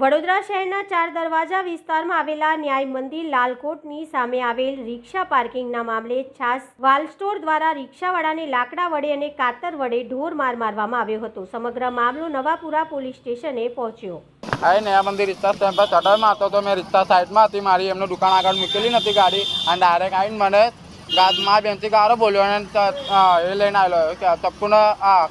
વડોદરા શહેરના ચાર દરવાજા વિસ્તારમાં આવેલા ન્યાય મંદિર લાલકોટની સામે આવેલ રિક્ષા પાર્કિંગના મામલે છાસ વાલ સ્ટોર દ્વારા રિક્ષાવાળાને લાકડા વડે અને કાતર વડે ઢોર માર મારવામાં આવ્યો હતો. સમગ્ર મામલો નવાપુરા પોલીસ સ્ટેશને પહોંચ્યો. આઈ નયા મંદિર રિક્ષા સ્ટેન્ડ પર ચટરમાં હતો તો મેં રિક્ષા સાઈડમાં હતી. મારી એમનું દુકાન આગળ મૂકેલી નથી ગાડી. અને ડાયરેક્ટ આવીને મને ગા મારા બેનથી ગારો બોલ્યો અને એ લઈને આવેલો. કે ચપ્પુનો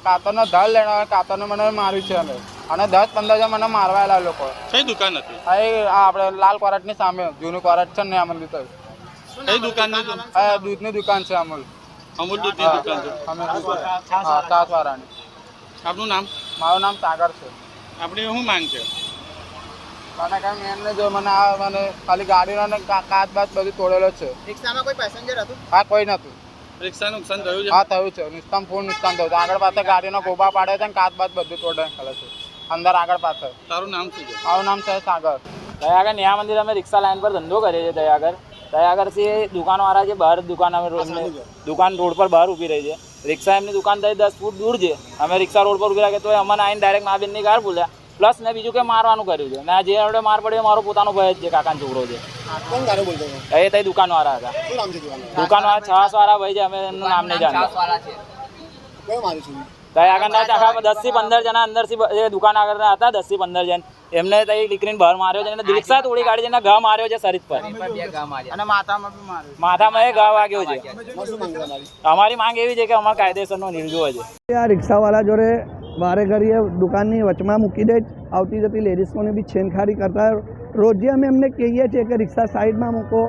કાતરનો ધળ લઈને કાતરને મને માર્યું છે અમે. અને દસ પંદર જણ મને મારવાયેલા લોકો. કઈ દુકાન હતી? આ એ આ આપણે લાલ કોરટની સામે જૂનું કોરટ છે ને અમલ દૂધ કઈ દુકાન આ દૂધની દુકાન છે અમૂલ. અમૂલ દૂધની દુકાન છે. અમે હા સાતવાળાની આપનું નામ? મારું નામ સાગર છે. આપણી શું માંગ છે? મને કાંઈ મેન ને જો મને આ મને ખાલી ગાડીનો કાચ બાચ બધું તોડેલો છે. રિક્ષામાં કોઈ પેસેન્જર હતું? હા કોઈ નતું. રિક્ષા નુકસાન થયું છે? હા થયું છે. નુકસાન ફૂલ નુકસાન થયું છે. આગળ પાછળ ગાડીનો ગોબા પાડે છે ને કાચ બાચ બધું તોડે ખાલે છે. અંદર આગળ પાછળ. તારું નામ શું છે? મારું નામ છે સાગર. ત્યાં આગળ ન્યા મંદિર અમે રિક્ષા લાઈન પર ધંધો કરીએ છીએ ત્યાં આગળ ત્યાં આગળથી દુકાનવાળા છે બહાર દુકાન અમે રોડ દુકાન રોડ પર બહાર ઊભી રહી છે. રિક્ષા એમની દુકાન થઈ દસ ફૂટ દૂર છે. અમે રિક્ષા રોડ પર ઊભી રાખીએ તો અમને આવીને ડાયરેક્ટ મા બેનની કાર બોલ્યા. પ્લસ ને બીજું કે મારવાનું કર્યું છે. ને જે આપણે માર પડ્યો મારો પોતાનો ભય જ છે કાકાનો છોકરો છે. એ તઈ દુકાનવાળા હતા. દુકાનવાળા છાસ વાળા ભાઈ છે અમે એમનું નામ નહીં જાણતા. ત્યાં આગળ આખા દસથી પંદર જણા અંદરથી બ- દુકાન આગળ હતા દસથી પંદર જણ. એમને તઈ દીકરીને બહાર માર્યો છે અને રિક્ષા તોડી કાઢી છે ઘા માર્યો છે શરીર પર. અને માથામાં બી માર્યું માથામાં એ ઘા વાગ્યો છે. અમારી માંગ એવી છે કે અમારે કાયદેસરનો નિર્જો છે. આ રિક્ષાવાળા જોડે વારે ઘડીએ દુકાનની વચમાં મૂકી દે આવતી જતી લેડીઝોને બી છેનખારી કરતા રોજે અમે એમને કહીએ છીએ કે રિક્ષા સાઈડમાં મૂકો.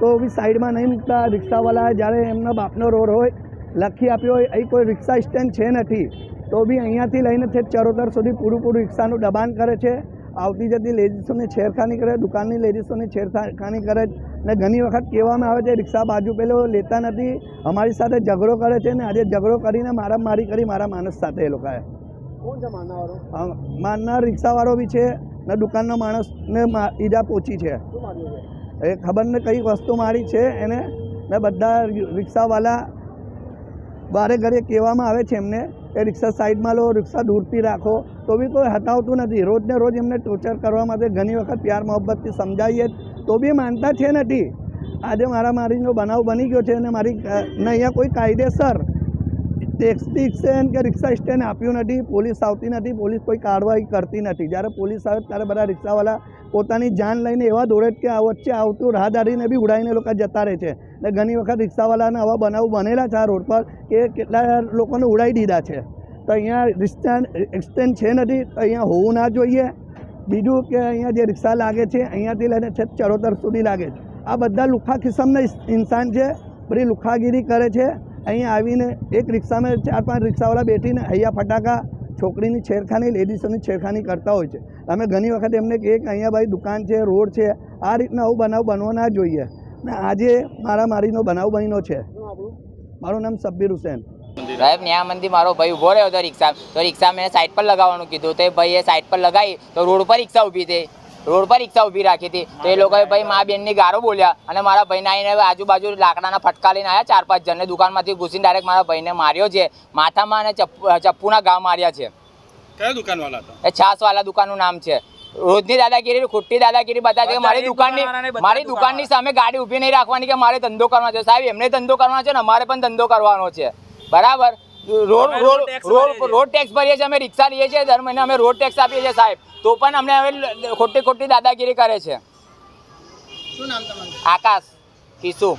તો બી સાઈડમાં નહીં મૂકતા. રિક્ષાવાળા જ્યારે એમના બાપનો રોડ હોય લખી આપ્યો હોય અહીં કોઈ રિક્ષા સ્ટેન્ડ છે નથી તો બી અહીંયાથી લઈને છે ચરોતર સુધી પૂરું પૂરું રિક્ષાનું દબાણ કરે છે. આવતી જતી લેડીઝોને છેડખાની કરે દુકાનની લેડીઝોને છેડખાની કરે ને ઘણી વખત કહેવામાં આવે છે રિક્ષા બાજુ પેલો લેતા નથી અમારી સાથે ઝઘડો કરે છે ને આજે ઝઘડો કરીને મારા મારી કરી મારા માણસ સાથે એ લોકોએ. માનનાર રિક્ષાવાળો બી છે ને દુકાનનો માણસને ઈજા પહોંચી છે. એ ખબર ને કઈ વસ્તુ મારી છે એને? ને બધા રિક્ષાવાળા વારે ઘરે કહેવામાં આવે છે એમને કે રિક્ષા સાઈડમાં લો, રિક્ષા દૂરથી રાખો. તો બી કોઈ હટાવતું નથી. રોજને રોજ એમને ટોર્ચર કરવા માટે ઘણી વખત પ્યાર મોહબ્બતથી સમજાવીએ. તો બી માનતા છે નથી આજે મારા મારીનો બનાવ બની ગયો છે અને મારી ને અહીંયા કોઈ કાયદેસર ટેક્સી સ્ટેન્ડ કે રિક્ષા સ્ટેન્ડ આપ્યું નથી. પોલીસ આવતી નથી. પોલીસ કોઈ કાર્યવાહી કરતી નથી. જ્યારે પોલીસ આવે ત્યારે બધા રિક્ષાવાળા પોતાની જાન લઈને એવા દોડે કે વચ્ચે આવતું રાહદારીને બી ઉડાવીને લોકો જતા રહે છે. ને ઘણી વખત રિક્ષાવાળાના આવા બનાવ બનેલા છે આ રોડ પર કે કેટલા લોકોને ઉડાવી દીધા છે. તો અહીંયા રિક્ષા એક્સટેન્ડ છે નથી, તો અહીંયા હોવું ના જોઈએ. બીજું કે અહીંયા જે રિક્ષા લાગે છે, અહીંયાથી લઈને છે ચરોતર સુધી લાગે છે. આ બધા લુખ્ખા કિસમના ઇન્સાન છે, બધી લુખાગીરી કરે છે. અહીંયા આવીને એક રિક્ષામાં ચાર પાંચ રિક્ષાવાળા બેઠીને હૈયા ફટાકા, છોકરીની છેડખાની, લેડીઝોની છેડખાની કરતા હોય છે. અમે ઘણી વખત એમને કહીએ કે અહીંયા ભાઈ દુકાન છે, રોડ છે. આ રીતના આવું બનાવ બનવો ના જોઈએ. ને આજે મારા મારીનો બનાવ બન્યો છે. મારું નામ સબ્બીર હુસેન. સાહેબ ન્યા મંદિર મારો ભાઈ ઊભો રહ્યો હતો રિક્ષા તો રિક્ષા મેં સાઈડ પર લગાવવાનું કીધું. તો એ ભાઈએ સાઈડ પર લગાવી તો રોડ પર રિક્ષા ઊભી હતી રોડ પર રિક્ષા ઊભી રાખી હતી. તો એ લોકોએ ભાઈ મા બેનની ગારો બોલ્યા અને મારા ભાઈને આવીને આજુબાજુ લાકડાના ફટકા લઈને આવ્યા ચાર પાંચ જણને દુકાનમાંથી ઘૂસીને ડાયરેક્ટ મારા ભાઈને માર્યો છે. માથામાં અને ચપ્પુના ઘા માર્યા છે. કયા દુકાનવાળા હતા? એ છાસવાલા દુકાનનું નામ છે. રોજની દાદાગીરી ખોટી દાદાગીરી બતાવે કે મારી દુકાનની મારી દુકાનની સામે ગાડી ઊભી નહીં રાખવાની કે મારે ધંધો કરવાનો છે. સાહેબ એમને ધંધો કરવાનો છે ને અમારે પણ ધંધો કરવાનો છે. બરાબર? Road road road road tax ભરીએ છીએ અમે રિક્ષા લઈએ છીએ દર મહિને અમે રોડ ટેક્સ આપીએ છીએ સાહેબ. તો પણ અમને હવે ખોટી ખોટી દાદાગીરી કરે છે. શું નામ તમારું? આકાશ કિસુ